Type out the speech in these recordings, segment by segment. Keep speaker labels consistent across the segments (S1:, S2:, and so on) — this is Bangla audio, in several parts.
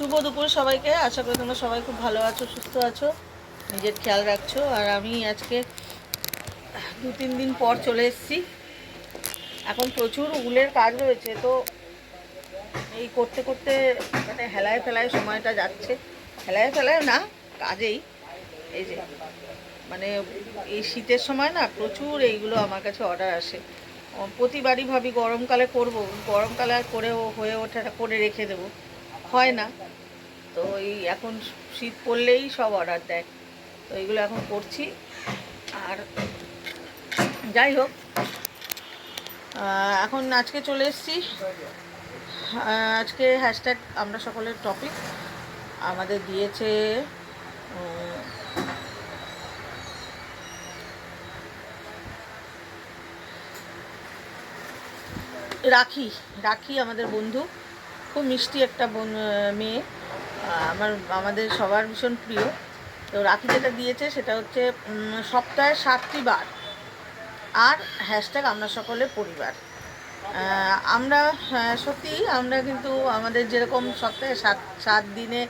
S1: শুভ দুপুর সবাইকে। আশা করি তোমরা সবাই খুব ভালো আছো, সুস্থ আছো, নিজের খেয়াল রাখছো। আর আমি আজকে দু, তিন দিন পর চলে এসেছি। এখন প্রচুর উলের কাজ রয়েছে, তো এই করতে করতে মানে হেলায় ফেলায় সময়টা যাচ্ছে। হেলায় ফেলায় না, কাজেই। এই যে মানে এই শীতের সময় না প্রচুর এইগুলো আমার কাছে অর্ডার আসে। প্রতিবারই ভাবি গরমকালে করব, গরমকালে আর করেও হয়ে ওঠে করে রেখে দেবো। হয় না। তো এই এখন শীত পড়লেই সব অর্ডার দেয়। তো এইগুলো এখন করছি। আর যাই হোক এখন আজকে চলে এসেছি। আজকে হ্যাশট্যাগ আমরা সকলের টপিক আমাদের দিয়েছে রাখি রাখি আমাদের বন্ধু। খুব মিষ্টি একটা বোন মেয়ে। আমার আমাদের সবার ভীষণ প্রিয়। তো রাখি যেটা দিয়েছে সেটা হচ্ছে সপ্তাহে সাতটি বার। আর হ্যাশট্যাগ আমরা সকলে পরিবার। আমরা আহ, সত্যি আমরা কিন্তু আমাদের যেরকম সপ্তাহে সাত সাত দিনে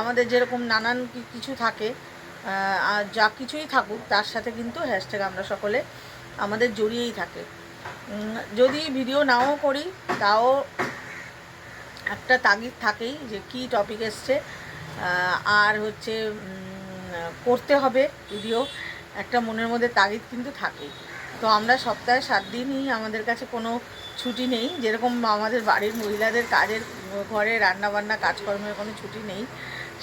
S1: আমাদের যেরকম নানান কিছু থাকে যা কিছুই থাকুক তার সাথে কিন্তু হ্যাশট্যাগ আমরা সকলে আমাদের জড়িয়েই থাকে। যদি ভিডিও নাও করি তাও একটা তাগিদ থাকেই যে কি টপিক এসছে আর হচ্ছে করতে হবে ভিডিও একটা মনের মধ্যে তাগিদ কিন্তু থাকেই। তো আমরা সপ্তাহে সাত দিনই আমাদের কাছে কোনো ছুটি নেই, যেরকম আমাদের বাড়ির মহিলাদের কাজের ঘরে রান্নাবান্না, কাজকর্মের কোনো ছুটি নেই,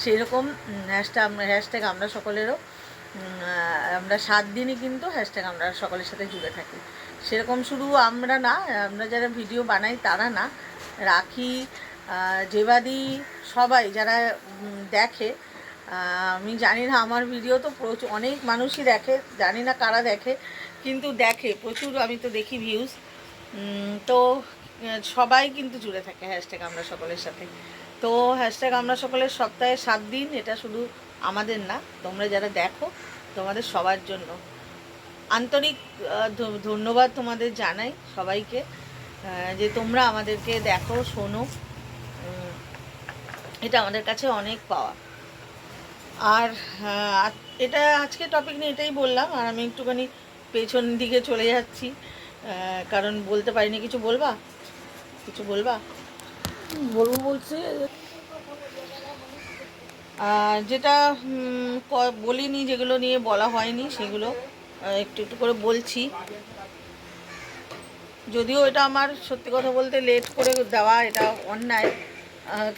S1: সেরকম হ্যাশট্যাগ হ্যাশট্যাগ আমরা সকলেরও আমরা সাত দিনই কিন্তু হ্যাশট্যাগ আমরা সকলের সাথে জুড়ে থাকি। সেরকম শুধু আমরা না, আমরা যারা ভিডিও বানাই তারা না, রাখি জেবাদি সবাই যারা দেখে আমি জানি না, আমার ভিডিও তো প্রচুর অনেক মানুষই দেখে, জানি না কারা দেখে, কিন্তু দেখে, প্রচুর আমি তো দেখি ভিউজ তো সবাই কিন্তু জুড়ে থাকে হ্যাশট্যাগ আমরা সকলের সাথে। তো হ্যাশট্যাগ আমরা সকলের সপ্তাহে সাত দিন, এটা শুধু আমাদের না, তোমরা যারা দেখো, তোমাদের সবার জন্য। আন্তরিক ধন্যবাদ তোমাদের জানাই সবাইকে যে তোমরা আমাদেরকে দেখো, শোনো এটা আমাদের কাছে অনেক পাওয়া। আর এটা আজকে টপিক নিয়ে এটাই বললাম আর আমি একটুখানি পেছন দিকে চলে যাচ্ছি। কারণ বলতে পারিনি কিছু বলবা? কিছু বলবা?
S2: বলব বলছে।
S1: যেটা বলিনি যেগুলো নিয়ে বলা হয়নি সেগুলো একটু একটু করে বলছি। যদিও এটা আমার সত্যি কথা বলতে লেট করে দেওয়া এটা অন্যায়।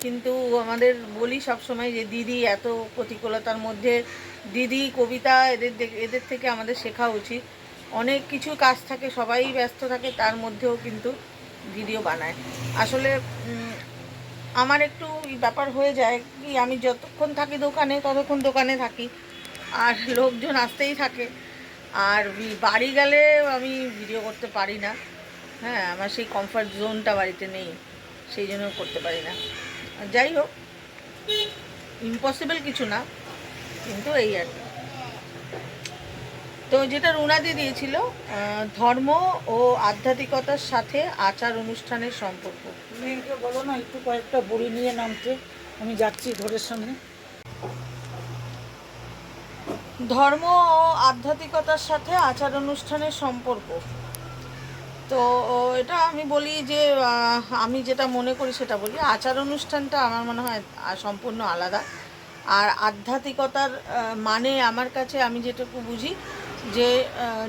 S1: কিন্তু আমাদের বলি সব সময় যে দিদি এত প্রতিকূলতার মধ্যে, দিদি, কবিতা এদের এদের থেকে আমাদের শেখা উচিত। অনেক কিছু কাজ থাকে, সবাই ব্যস্ত থাকে, তার মধ্যেও কিন্তু ভিডিও বানায়। আসলে আমার একটু ব্যাপার হয়ে যায় কি, আমি যতক্ষণ থাকি দোকানে, ততক্ষণ দোকানে থাকি। আর লোকজন আসতেই থাকে। আর বাড়ি গেলে আমি ভিডিও করতে পারি না। হ্যাঁ আমার সেই কমফর্ট জোনটা বাড়িতে নেই। সেই জন্য করতে পারি না। যাই হোক ইম্পসিবল কিছু না কিন্তু এই আর কি। তো যেটা রুনাদি দিয়েছিল ধর্ম ও আধ্যাত্মিকতার সাথে আচার অনুষ্ঠানের সম্পর্ক।
S2: মেয়েকে বলো না একটু কয়েকটা বড়ি নিয়ে নামতে। আমি যাচ্ছি ঘরের সামনে।
S1: ধর্ম ও আধ্যাত্মিকতার সাথে আচার অনুষ্ঠানের সম্পর্ক। তো এটা আমি বলি যে আমি যেটা মনে করি সেটা বলি, আচার অনুষ্ঠানটা আমার মনে হয় সম্পূর্ণ আলাদা। আর আধ্যাত্মিকতার মানে আমার কাছে আমি যেটুকু বুঝি যে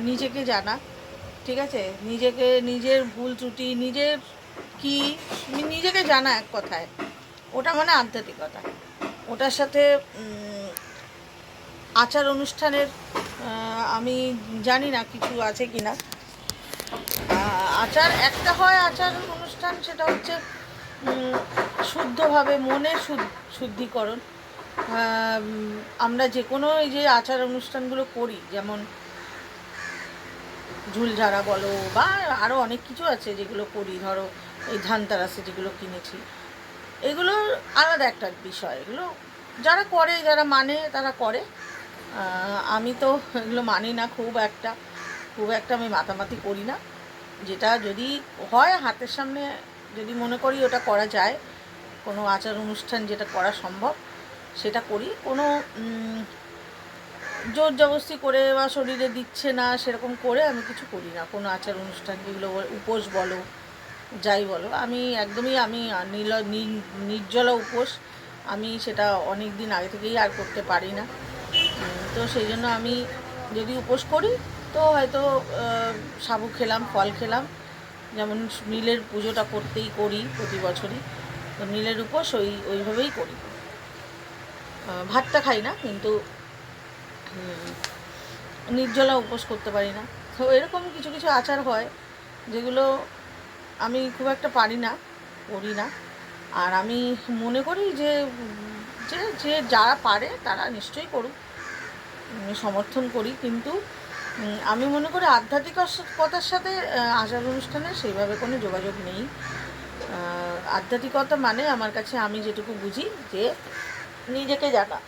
S1: নিজেকে জানা, ঠিক আছে? নিজেকে, নিজের ভুল ত্রুটি, নিজের কি, নিজেকে জানা এক কথায়। ওটা মানে আধ্যাত্মিকতা। ওটার সাথে আচার অনুষ্ঠানের আমি জানি না কিছু আছে কি না আচার, একটা হয় আচার অনুষ্ঠান, সেটা হচ্ছে শুদ্ধভাবে শুদ- শুদ্ধিকরণ। আমরা যে কোনো এই যে আচার অনুষ্ঠানগুলো করি, যেমন ঝুলঝাড়া বলো, বা আরও অনেক কিছু আছে যেগুলো করি, ধরো, এই ধানতারাসে যেগুলো কিনেছি, এগুলো আলাদা একটা বিষয়। এগুলো যারা করে, যারা মানে তারা করে। আমি তো এগুলো মানি না খুব একটা। খুব একটা আমি মাতামাতি করি না। যেটা যদি হয় হাতের সামনে, যদি মনে করি ওটা করা যায়, কোনো আচার অনুষ্ঠান যেটা করা সম্ভব, সেটা করি। কোনো জোর জবস্তি করে বা শরীরে দিচ্ছে না, সেরকম করে আমি কিছু করি না। কোনো আচার অনুষ্ঠান, যেগুলো উপোস বলো, যাই বলো। আমি একদমই, আমি নীল নির্জলা উপোস, আমি সেটা অনেক দিন আগে থেকেই আর করতে পারি না। তো সেই জন্য আমি যদি উপোস করি তো হয়তো সাবু খেলাম, ফল খেলাম। যেমন নীলের পুজোটা করতেই করি প্রতি বছরই। তো নীলের উপোস ওই, ওইভাবেই করি। ভাতটা খাই না, কিন্তু নির্জলা উপোস করতে পারি না। তো এরকম কিছু কিছু আচার হয়, যেগুলো আমি খুব একটা পারি না, করি না। আর আমি মনে করি যে যে যে যারা পারে তারা নিশ্চয়ই করুক। সমর্থন করি, কিন্তু আমি মনে করি আধ্যাত্মিকতার সাথে আচার অনুষ্ঠানের সেইভাবে কোনো যোগাযোগ নেই। আধ্যাত্মিকতা মানে আমার কাছে আমি যেটুকু বুঝি যে নিজেকে জানা।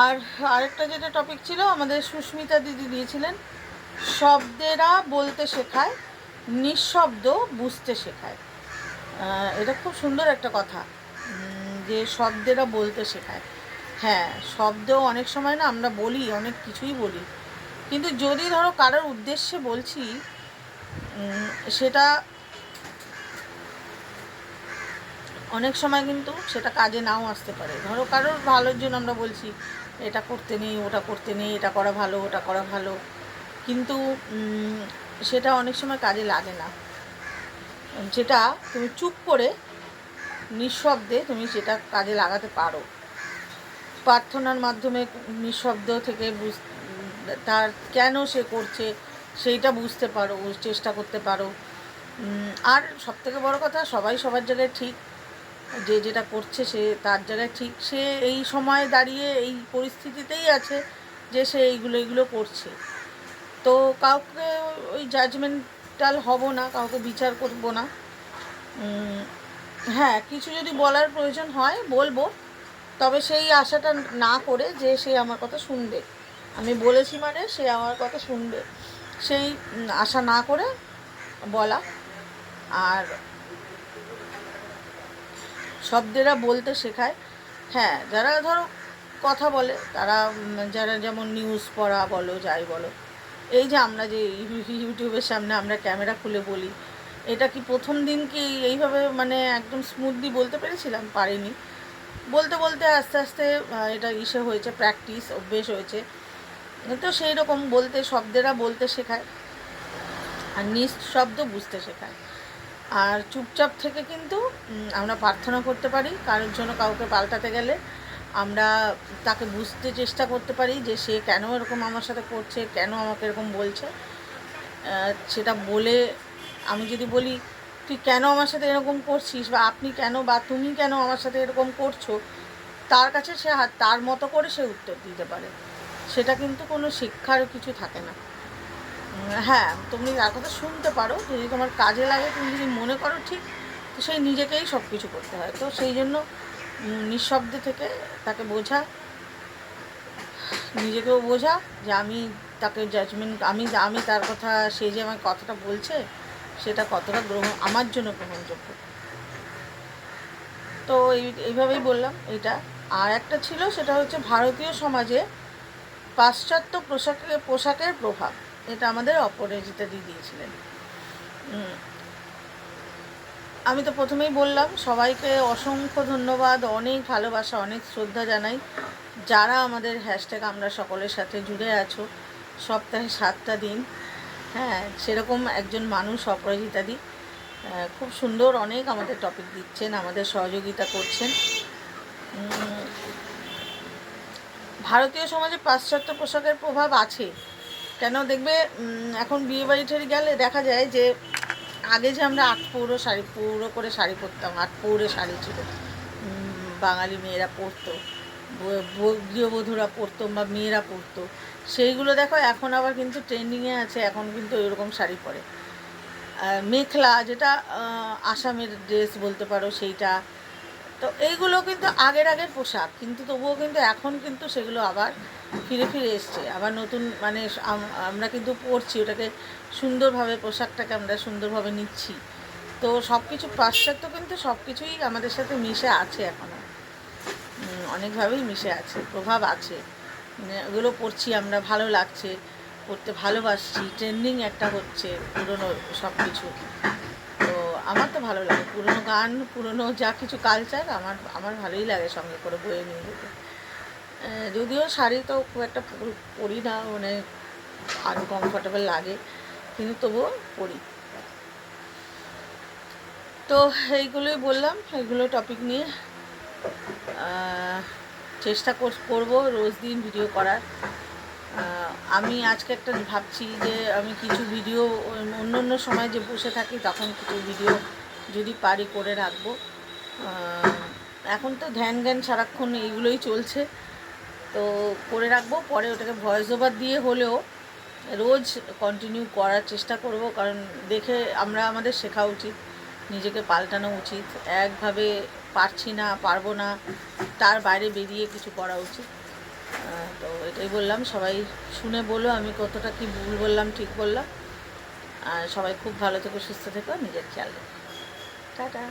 S1: আর আরেকটা যেটা টপিক ছিল, আমাদের সুস্মিতা দিদি দিয়েছিলেন, শব্দেরা বলতে শেখায়, নিঃশব্দ বুঝতে শেখায়। এটা খুব সুন্দর একটা কথা যে শব্দেরা বলতে শেখায়। হ্যাঁ শব্দ অনেক সময় না আমরা বলি, অনেক কিছুই বলি। কিন্তু যদি ধরো কারোর উদ্দেশ্যে বলছি সেটা অনেক সময় কিন্তু সেটা কাজে নাও আসতে পারে। ধরো কারোর ভালোর জন্য আমরা বলছি, এটা করতে নেই, ওটা করতে নেই, এটা করা ভালো, ওটা করা ভালো। কিন্তু সেটা অনেক সময় কাজে লাগে না। যেটা তুমি চুপ করে, নিঃশব্দে তুমি সেটা কাজে লাগাতে পারো। প্রার্থনার মাধ্যমে নিঃশব্দ থেকে বুঝ তার কেন সে করছে, সেইটা বুঝতে পারো, চেষ্টা করতে পারো। আর সবথেকে বড় কথা, সবাই সবার জায়গায় ঠিক। যে যেটা করছে সে তার জায়গায় ঠিক। সে এই সময় দাঁড়িয়ে এই পরিস্থিতিতেই আছে যে সে এইগুলো এইগুলো করছে। তো কাউকে ওই জাজমেন্টাল হব না, কাউকে বিচার করব না। হ্যাঁ কিছু যদি বলার প্রয়োজন হয়, বলব। তবে সেই আশাটা না করে যে সে আমার কথা শুনবে। আমি বলেছি মানে সে আমার কথা শুনবে। সেই আশা না করে বলা। আর শব্দেরা বলতে শেখায়। হ্যাঁ যারা ধরো কথা বলে, তারা যারা যেমন নিউজ পড়া বলো, যাই বলো। এই যে আমরা যে ইউ- ইউটিউবের সামনে আমরা ক্যামেরা খুলে বলি, এটা কি প্রথম দিন কি এইভাবে মানে একদম স্মুথলি বলতে পেরেছিলাম? পারিনি। বলতে বলতে আস্তে আস্তে এটা ইসে হয়েছে প্র্যাকটিস অভ্যেস হয়েছে। তো সেই রকম বলতে, শব্দেরা বলতে শেখায়। আর নিঃশব্দ বুঝতে শেখায়। আর চুপচাপ থেকে কিন্তু আমরা প্রার্থনা করতে পারি, কারোর জন্য কাউকে পাল্টাতে গেলে আমরা তাকে বুঝতে চেষ্টা করতে পারি যে সে কেন এরকম আমার সাথে করছে, কেন আমাকে এরকম বলছে। সেটা বলে, আমি যদি বলি তুই কেন আমার সাথে এরকম করছিস? বা আপনি কেন বা তুমি কেন আমার সাথে এরকম করছ? তার কাছে সে তার মতো করে সে উত্তর দিতে পারে। সেটা কিন্তু কোনো শিক্ষার কিছু থাকে না। হ্যাঁ তুমি তার কথা শুনতে পারো। যদি তোমার কাজে লাগে, তুমি যদি মনে করো ঠিক, তো সেই নিজেকেই সব কিছু করতে হয়। তো সেই জন্য নিঃশব্দে থেকে তাকে বোঝা, নিজেকেও বোঝা যে আমি তাকে জাজমেন্ট আমি আমি তার কথা, সে যে আমার কথাটা বলছে সেটা কতটা গ্রহণ, আমার জন্য গ্রহণযোগ্য? তো এই, এইভাবেই বললাম, এটা। আর একটা ছিল, সেটা হচ্ছে ভারতীয় সমাজে পাশ্চাত্য পোশাকে, পোশাকের প্রভাব। এটা আমাদের অপরাজিতা দিয়ে দিয়েছিলেন। আমি তো প্রথমেই বললাম, সবাইকে অসংখ্য ধন্যবাদ, অনেক ভালোবাসা, অনেক শ্রদ্ধা জানাই। যারা আমাদের হ্যাশট্যাগ আমরা সকলের সাথে জুড়ে আছো, সপ্তাহে সাতটা দিন। হ্যাঁ সেরকম একজন মানুষ অপরাজিতা দি খুব সুন্দর অনেক আমাদের টপিক দিচ্ছেন, আমাদের সহযোগিতা করছেন। ভারতীয় সমাজে পাশ্চাত্য পোশাকের প্রভাব আছে। কেন দেখবে এখন বিয়ে বাড়ি গেলে দেখা যায় যে, আগে যে আমরা আট পৌরো শাড়ি পৌরো করে শাড়ি পরতাম, আট পৌরে শাড়ি ছিল। বাঙালি মেয়েরা পরতো গৃহবধূরা পরতো বা মেয়েরা পরতো। সেইগুলো দেখো, এখন আবার কিন্তু ট্রেন্ডিংয়ে আছে, এখন কিন্তু এরকম শাড়ি পরে। মেখলা যেটা আসামের ড্রেস বলতে পারো সেইটা। তো এইগুলো কিন্তু আগের আগের পোশাক, কিন্তু তবুও কিন্তু এখন কিন্তু সেগুলো আবার ফিরে ফিরে এসছে। আবার নতুন মানে আমরা কিন্তু পরছি, ওটাকে সুন্দরভাবে, পোশাকটাকে আমরা সুন্দরভাবে নিচ্ছি। তো সব কিছু পাশ্চাত্য কিন্তু সব কিছুই আমাদের সাথে মিশে আছে এখনও অনেকভাবেই মিশে আছে, প্রভাব আছে। মানে ওগুলো পড়ছি আমরা, ভালো লাগছে, পড়তে ভালোবাসছি ট্রেন্ডিং একটা হচ্ছে পুরনো সব কিছু তো আমার তো ভালো লাগে, পুরনো গান, পুরনো যা কিছু কালচার আমার আমার ভালোই লাগে সঙ্গে করে বয়ে নিয়ে যেতে। যদিও শাড়ি তো খুব একটা পরি না মানে আনকমফর্টেবল লাগে, কিন্তু তবুও পরি। তো এইগুলোই বললাম, এইগুলো টপিক নিয়ে। চেষ্টা করব রোজ দিন ভিডিও করার। আমি আজকে একটা ভাবছি যে আমি কিছু ভিডিও, অন্য অন্য সময় যে বসে থাকি তখন কিছু ভিডিও যদি পারি করে রাখব। এখন তো ধ্যান জ্ঞান সারাক্ষণ এইগুলোই চলছে। তো করে রাখব, পরে ওটাকে ভয়েস ওভার দিয়ে হলেও রোজ কন্টিনিউ করার চেষ্টা করব, কারণ দেখে আমরা আমাদের শেখা উচিত, নিজেকে পাল্টানো উচিত। একভাবে পারছি না, পারব না, তার বাইরে বেরিয়ে কিছু করা উচিত। তো এটাই বললাম, সবাই শুনে বলো, আমি কতটা কি ভুল বললাম, ঠিক বললাম। আর সবাই খুব ভালো থেকো, সুস্থ থেকো, নিজের খেয়াল টাটা।